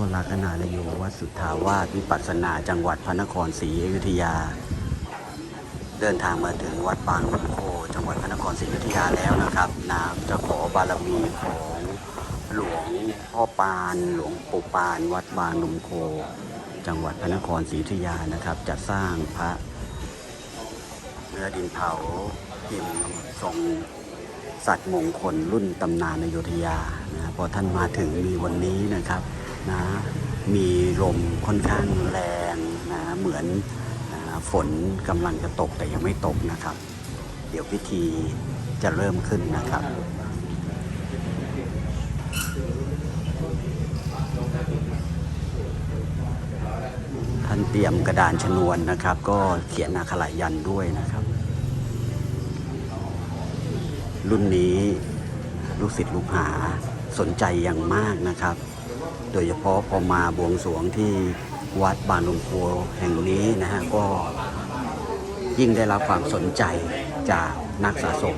พ่อรักนาลโยวัดสุทธาวาสวิปัสสนาจังหวัดพระนครศรีอยุธยา เดินทางมาถึงวัดบางลำโพจังหวัดพระนครศรีอยุธยาแล้วนะครับน้ำจะขอบารมีของหลวงพ่อปานหลวงปู่ปาน วัดบางลำโพจังหวัดพระนครศรีอยุธยานะครับจะสร้างพระเนื้อดินเผาพิมพ์ทรงสัตว์มงคลรุ่นตำนานอยุธยานะพอท่านมาถึงมีวันนี้นะครับ นะมีลมค่อนข้างแรงนะเหมือนอ่าฝนกำลังจะตกแต่ยังไม่ตกนะครับ เดี๋ยวพิธีจะเริ่มขึ้นนะครับท่านเตรียมกระดานชนวนนะครับ ก็เขียนนาคลายันด้วยนะครับ รุ่นนี้ลูกศิษย์ลูกหาสนใจอย่างมากนะครับ โดยเฉพาะพอมาบวงสรวงที่วัดบานหลวงโพแห่งนี้นะฮะก็ยิ่งได้รับความสนใจจากนักสะสม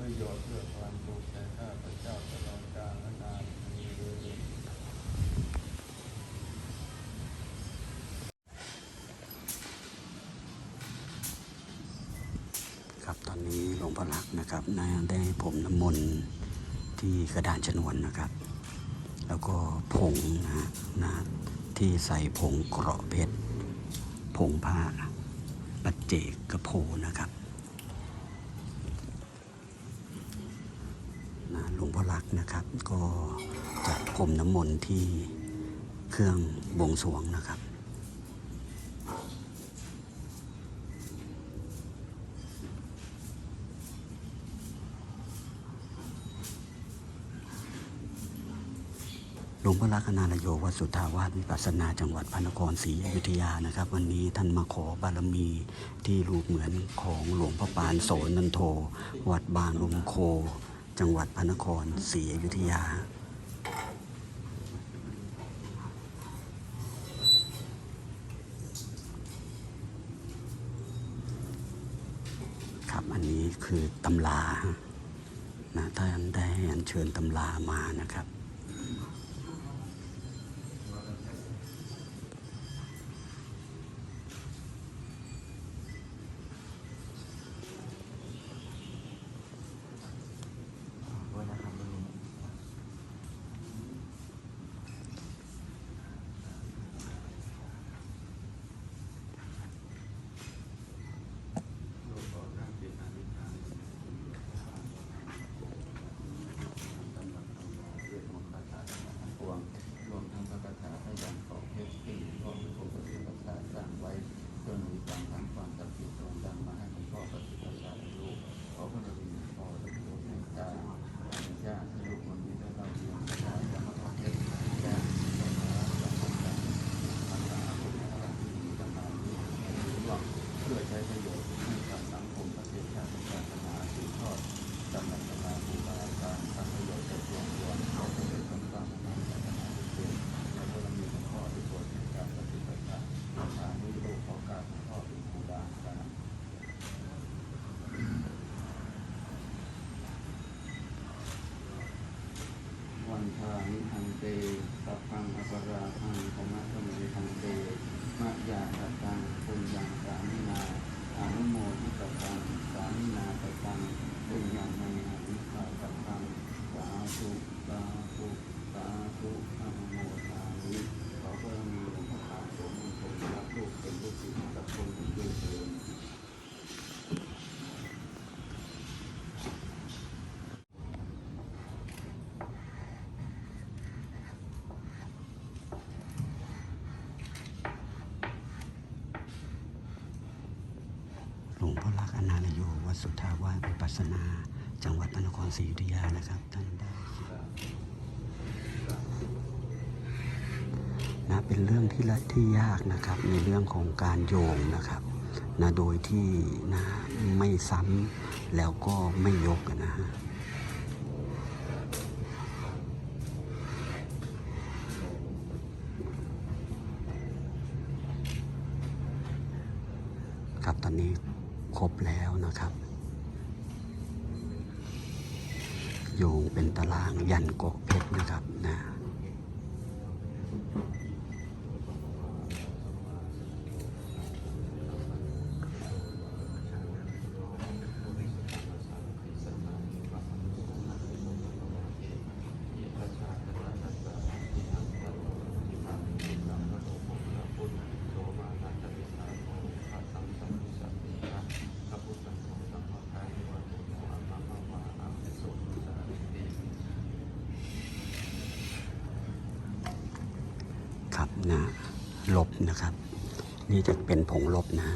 ประโยชน์เพื่อความสุขแก่ข้าพเจ้าตลอดกาลและนานนี้เลยครับตอนนี้หลวงพ่อลักษ์นะครับนะได้ผมน้ำมนต์ที่กระดานชนวนนะครับ แล้วก็ผงนะนะที่ใส่ผงเกราะเพชรผงผ้าปัจเจกกระโพนะครับนะหลวงพ่ อลักนะครับ ก็จะพรมน้ำมนต์ที่เครื่องบวงสรวงนะครับหลวงพ่อลักษณาลโยวัดสุทธาวาสวิปัสสนาจังหวัดพระนครศรีอยุธยานะครับ วันนี้ท่านมาขอบารมีที่รูปเหมือนของหลวงพ่อปานโสนันโท วัดบางลุมโค จังหวัดพระนครศรีอยุธยา ครับอันนี้คือตำรานะท่านได้อัญเชิญตำรามานะครับ 15. เตสัพพังอปราพังธรรมะธรรมิทันเตมะยาตตังคุณยังสามินาอนุโมทิตตังสามินาตตังปุญยังไมอวิชาตตังสาธุสาธุสาธุอนุโมทามิขอพระมีหลวงพ่อปานสมมงคลรับลูกเป็นลูกศิษย์กับคนอื่นด้วยเถิด หลวงพ่อรักอนาลโย วัดสุทธาวาสวิปัสนา จังหวัดพระนครศรีอยุธยานะครับท่านได้นะเป็นเรื่องที่ละที่ยากนะครับในเรื่องของการโยงนะครับนะโดยที่นะไม่ซ้ำแล้วก็ไม่ยกนะฮะครับตอนนี้ ครบแล้วนะครับ โยงเป็นตารางยันกกเพชรนะครับนะ นะลบนะครับ นี่จะเป็นผงลบนะ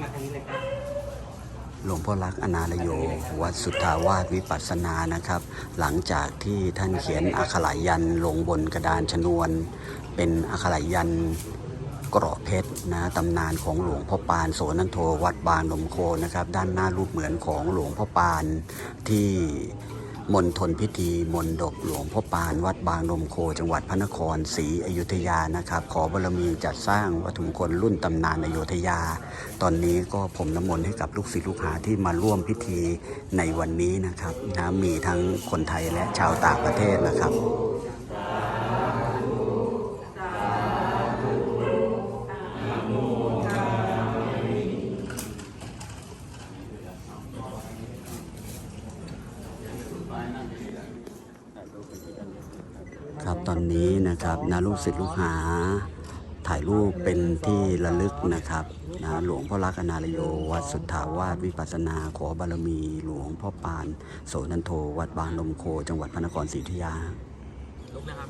มาทางนี้เลยครับหลวงพ่อรักอนาลโย วัดสุทธาวาสวิปัสสนานะครับ หลังจากที่ท่านเขียนอักขระยันลงบนกระดานชนวน เป็นอักขระยันต์เกราะเพชรนะตำนานของหลวงพ่อปานโสนันโทวัดบางนมโคนะครับ ด้านหน้ารูปเหมือนของหลวงพ่อปานที่ มณฑลพิธีมนดบหลวงพ่อปานวัดบางนมโค จังหวัดพระนครศรีอยุธยานะครับ ขอบารมีจัดสร้างวัตถุมงคลรุ่นตำนานอยุธยา ตอนนี้ก็ผมน้ำมนต์ให้กับลูกศิษย์ลูกหาที่มาร่วมพิธีในวันนี้นะครับนะมีทั้งคนไทยและชาวต่างประเทศนะครับ ตอนนี้นะครับนะลูกศิษย์ลูกหา ถ่ายรูปเป็นที่ระลึกนะครับนะหลวงพ่อรักอนาลโยวัดสุทธาวาสวิปัสนาขอบารมีหลวงพ่อปาน โสนันโท วัดบางลมโค จังหวัดพระนครศรีอยุธยาลุกนะครับ